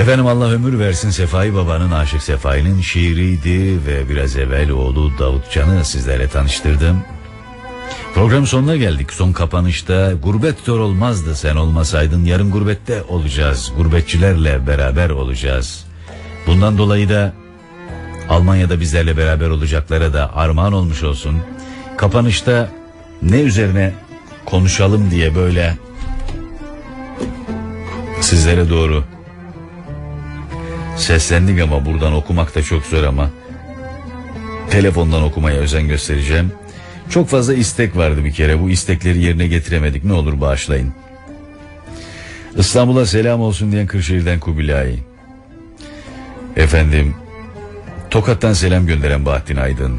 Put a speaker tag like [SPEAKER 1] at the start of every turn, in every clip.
[SPEAKER 1] Efendim Allah ömür versin Sefai Baba'nın Aşık Sefai'nin şiiriydi ve biraz evvel oğlu Davut Can'ı sizlerle tanıştırdım. Program sonuna geldik. Son kapanışta gurbet kör olmazdı sen olmasaydın. Yarın gurbette olacağız. Gurbetçilerle beraber olacağız. Bundan dolayı da Almanya'da bizlerle beraber olacaklara da armağan olmuş olsun. Kapanışta ne üzerine konuşalım diye böyle sizlere doğru seslendik ama buradan okumak da çok zor ama telefondan okumaya özen göstereceğim. Çok fazla istek vardı bir kere. Bu istekleri yerine getiremedik. Ne olur bağışlayın. İstanbul'a selam olsun diyen Kırşehir'den Kubilay. Efendim, Tokat'tan selam gönderen Bahattin Aydın.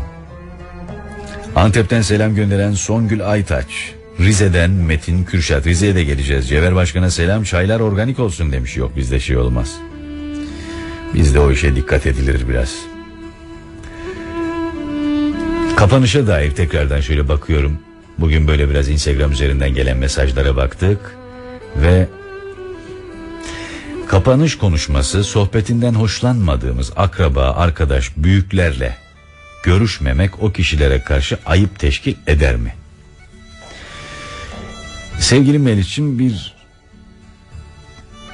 [SPEAKER 1] Antep'ten selam gönderen Songül Aytaç. Rize'den Metin Kürşat. Rize'ye de geleceğiz. Cevher Başkan'a selam çaylar organik olsun demiş. Yok bizde şey olmaz. Bizde o işe dikkat edilir biraz. Kapanışa dair tekrardan şöyle bakıyorum. Bugün böyle biraz Instagram üzerinden gelen mesajlara baktık. Ve kapanış konuşması sohbetinden hoşlanmadığımız akraba, arkadaş, büyüklerle görüşmemek o kişilere karşı ayıp teşkil eder mi? Sevgili Melih'ciğim bir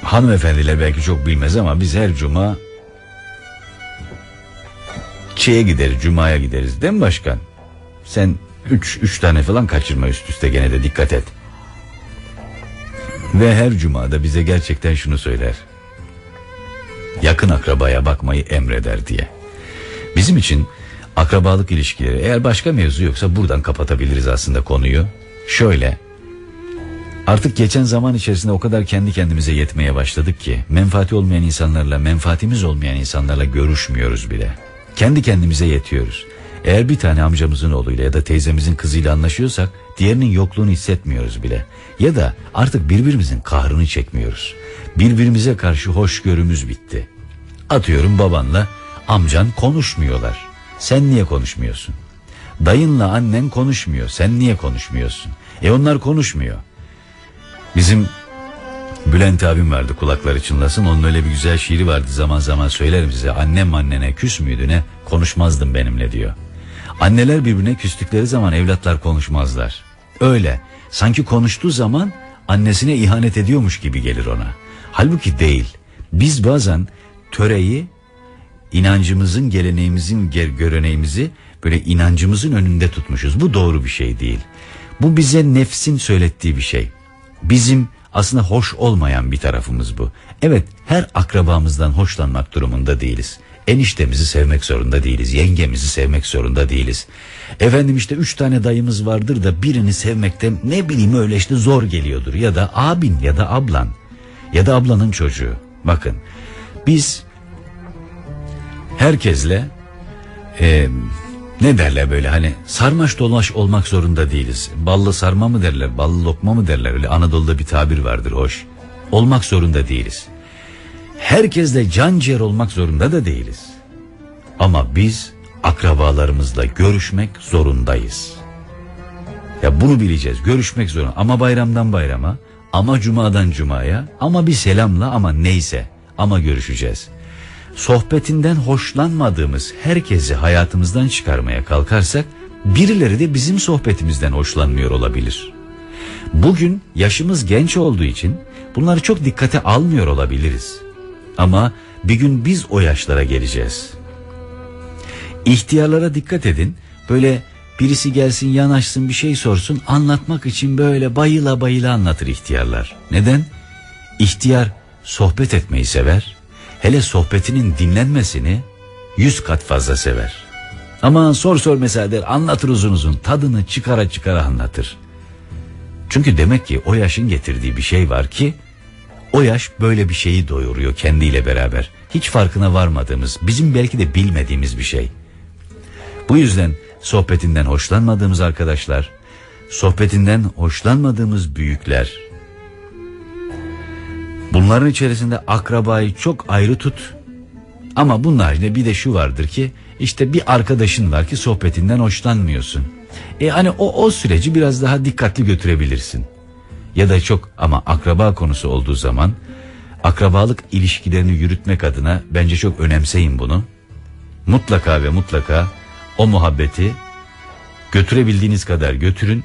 [SPEAKER 1] hanımefendiler belki çok bilmez ama biz her cuma şeye gideriz, cumaya gideriz değil mi başkan? Sen üç, üç tane falan kaçırma üst üste gene de dikkat et. Ve her cumada bize gerçekten şunu söyler. Yakın akrabaya bakmayı emreder diye. Bizim için akrabalık ilişkileri eğer başka mevzu yoksa buradan kapatabiliriz aslında konuyu. Şöyle Artık geçen zaman içerisinde o kadar kendi kendimize yetmeye başladık ki menfaati olmayan insanlarla menfaatimiz olmayan insanlarla görüşmüyoruz bile. Kendi kendimize yetiyoruz. Eğer bir tane amcamızın oğluyla ya da teyzemizin kızıyla anlaşıyorsak diğerinin yokluğunu hissetmiyoruz bile. Ya da artık birbirimizin kahrını çekmiyoruz. Birbirimize karşı hoşgörümüz bitti. Atıyorum babanla amcan konuşmuyorlar. Sen niye konuşmuyorsun? Dayınla annen konuşmuyor. Sen niye konuşmuyorsun? E onlar konuşmuyor. Bizim Bülent abim vardı kulakları çınlasın. Onun öyle bir güzel şiiri vardı zaman zaman söylerim size. Annem annene küs müydü ne konuşmazdın benimle diyor. Anneler birbirine küstükleri zaman evlatlar konuşmazlar. Öyle sanki konuştuğu zaman annesine ihanet ediyormuş gibi gelir ona. Halbuki değil. Biz bazen töreyi inancımızın geleneğimizin göreneğimizi böyle inancımızın önünde tutmuşuz. Bu doğru bir şey değil. Bu bize nefsin söylettiği bir şey. Bizim aslında hoş olmayan bir tarafımız bu. Evet her akrabamızdan hoşlanmak durumunda değiliz. Eniştemizi sevmek zorunda değiliz. Yengemizi sevmek zorunda değiliz. Efendim işte üç tane dayımız vardır da birini sevmekte ne bileyim öyle işte zor geliyordur. Ya da abin ya da ablan ya da ablanın çocuğu. Bakın biz herkesle e, ne derler böyle hani sarmaş dolaş olmak zorunda değiliz. Ballı sarma mı derler, ballı lokma mı derler öyle Anadolu'da bir tabir vardır hoş. Olmak zorunda değiliz. Herkesle can ciğer olmak zorunda da değiliz. Ama biz akrabalarımızla görüşmek zorundayız. Ya bunu bileceğiz. Görüşmek zorunda. Ama bayramdan bayrama, ama cumadan cumaya, ama bir selamla ama neyse. Ama görüşeceğiz sohbetinden hoşlanmadığımız herkesi hayatımızdan çıkarmaya kalkarsak birileri de bizim sohbetimizden hoşlanmıyor olabilir. Bugün yaşımız genç olduğu için bunları çok dikkate almıyor olabiliriz. Ama bir gün biz o yaşlara geleceğiz. İhtiyarlara dikkat edin. Böyle birisi gelsin yanaşsın bir şey sorsun anlatmak için böyle bayıla bayıla anlatır ihtiyarlar. Neden? İhtiyar sohbet etmeyi sever hele sohbetinin dinlenmesini yüz kat fazla sever. Ama sor sor mesela der anlatır uzun uzun tadını çıkara çıkara anlatır. Çünkü demek ki o yaşın getirdiği bir şey var ki o yaş böyle bir şeyi doyuruyor kendiyle beraber. Hiç farkına varmadığımız, bizim belki de bilmediğimiz bir şey. Bu yüzden sohbetinden hoşlanmadığımız arkadaşlar, sohbetinden hoşlanmadığımız büyükler, Bunların içerisinde akrabayı çok ayrı tut. Ama bunun haricinde bir de şu vardır ki işte bir arkadaşın var ki sohbetinden hoşlanmıyorsun. E hani o, o süreci biraz daha dikkatli götürebilirsin. Ya da çok ama akraba konusu olduğu zaman akrabalık ilişkilerini yürütmek adına bence çok önemseyin bunu. Mutlaka ve mutlaka o muhabbeti götürebildiğiniz kadar götürün.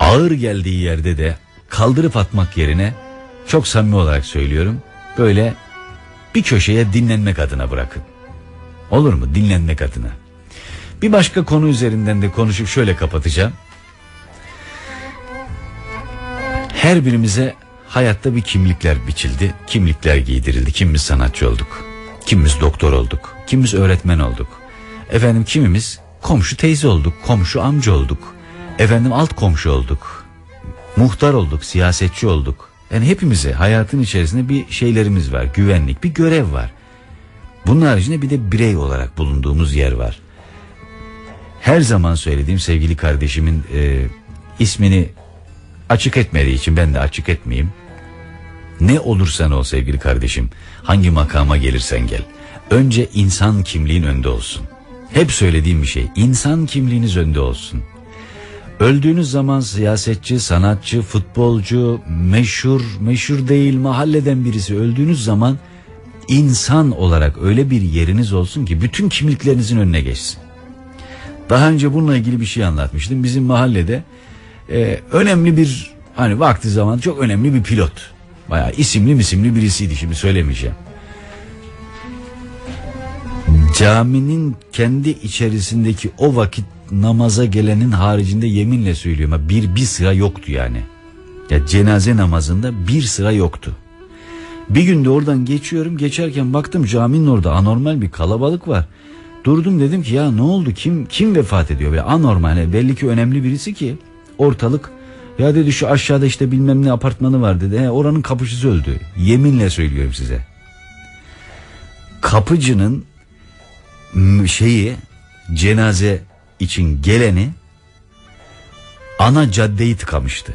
[SPEAKER 1] Ağır geldiği yerde de kaldırıp atmak yerine çok samimi olarak söylüyorum. Böyle bir köşeye dinlenmek adına bırakın. Olur mu? Dinlenmek adına. Bir başka konu üzerinden de konuşup şöyle kapatacağım. Her birimize hayatta bir kimlikler biçildi, kimlikler giydirildi. Kimimiz sanatçı olduk, kimimiz doktor olduk, kimimiz öğretmen olduk. Efendim kimimiz komşu teyze olduk, komşu amca olduk. Efendim alt komşu olduk, muhtar olduk, siyasetçi olduk. Yani hepimize hayatın içerisinde bir şeylerimiz var, güvenlik, bir görev var. Bunun haricinde bir de birey olarak bulunduğumuz yer var. Her zaman söylediğim sevgili kardeşimin e, ismini açık etmediği için ben de açık etmeyeyim. Ne olursan ol sevgili kardeşim, hangi makama gelirsen gel. Önce insan kimliğin önde olsun. Hep söylediğim bir şey, insan kimliğiniz önde olsun. Öldüğünüz zaman siyasetçi, sanatçı, futbolcu, meşhur, meşhur değil mahalleden birisi öldüğünüz zaman insan olarak öyle bir yeriniz olsun ki bütün kimliklerinizin önüne geçsin. Daha önce bununla ilgili bir şey anlatmıştım. Bizim mahallede e, önemli bir hani vakti zaman çok önemli bir pilot. Bayağı isimli misimli birisiydi şimdi söylemeyeceğim. Caminin kendi içerisindeki o vakit namaza gelenin haricinde yeminle söylüyorum bir bir sıra yoktu yani. Ya cenaze namazında bir sıra yoktu. Bir günde oradan geçiyorum geçerken baktım caminin orada anormal bir kalabalık var. Durdum dedim ki ya ne oldu kim kim vefat ediyor be anormal yani belli ki önemli birisi ki ortalık ya dedi şu aşağıda işte bilmem ne apartmanı var dedi. He, oranın kapıcısı öldü. Yeminle söylüyorum size. Kapıcının şeyi cenaze için geleni ana caddeyi tıkamıştı.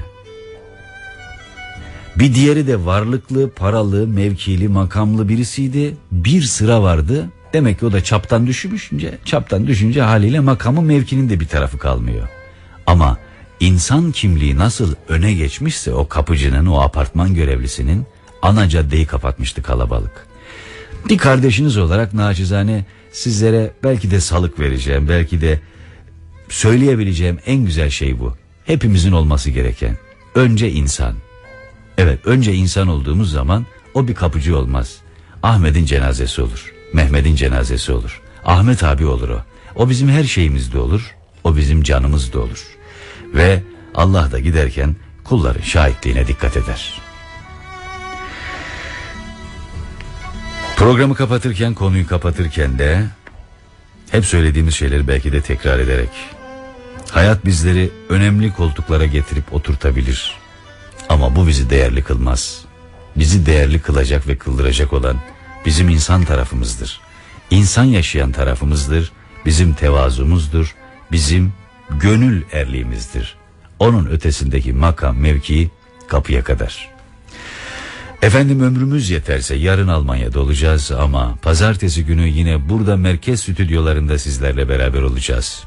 [SPEAKER 1] Bir diğeri de varlıklı, paralı, mevkili, makamlı birisiydi. Bir sıra vardı. Demek ki o da çaptan düşünce, çaptan düşünce haliyle makamı mevkinin de bir tarafı kalmıyor. Ama insan kimliği nasıl öne geçmişse o kapıcının, o apartman görevlisinin ana caddeyi kapatmıştı kalabalık. Bir kardeşiniz olarak naçizane sizlere belki de salık vereceğim, belki de söyleyebileceğim en güzel şey bu. Hepimizin olması gereken. Önce insan. Evet önce insan olduğumuz zaman o bir kapıcı olmaz. Ahmet'in cenazesi olur. Mehmet'in cenazesi olur. Ahmet abi olur o. O bizim her şeyimizde olur. O bizim canımızda olur. Ve Allah da giderken kulların şahitliğine dikkat eder. Programı kapatırken, konuyu kapatırken de hep söylediğimiz şeyleri belki de tekrar ederek hayat bizleri önemli koltuklara getirip oturtabilir. Ama bu bizi değerli kılmaz. Bizi değerli kılacak ve kıldıracak olan bizim insan tarafımızdır. İnsan yaşayan tarafımızdır. Bizim tevazumuzdur. Bizim gönül erliğimizdir. Onun ötesindeki makam mevki kapıya kadar. Efendim ömrümüz yeterse yarın Almanya'da olacağız ama pazartesi günü yine burada merkez stüdyolarında sizlerle beraber olacağız.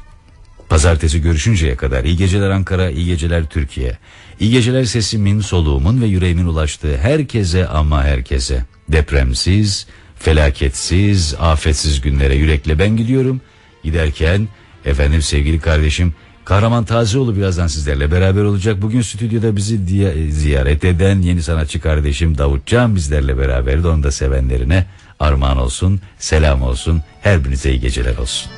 [SPEAKER 1] Pazartesi görüşünceye kadar iyi geceler Ankara, iyi geceler Türkiye. İyi geceler sesimin, soluğumun ve yüreğimin ulaştığı herkese ama herkese. Depremsiz, felaketsiz, afetsiz günlere yürekle ben gidiyorum. Giderken efendim sevgili kardeşim Kahraman Tazioğlu birazdan sizlerle beraber olacak. Bugün stüdyoda bizi diye, ziyaret eden yeni sanatçı kardeşim Davut Can bizlerle beraberdi. Onu da sevenlerine armağan olsun, selam olsun. Her birinize iyi geceler olsun.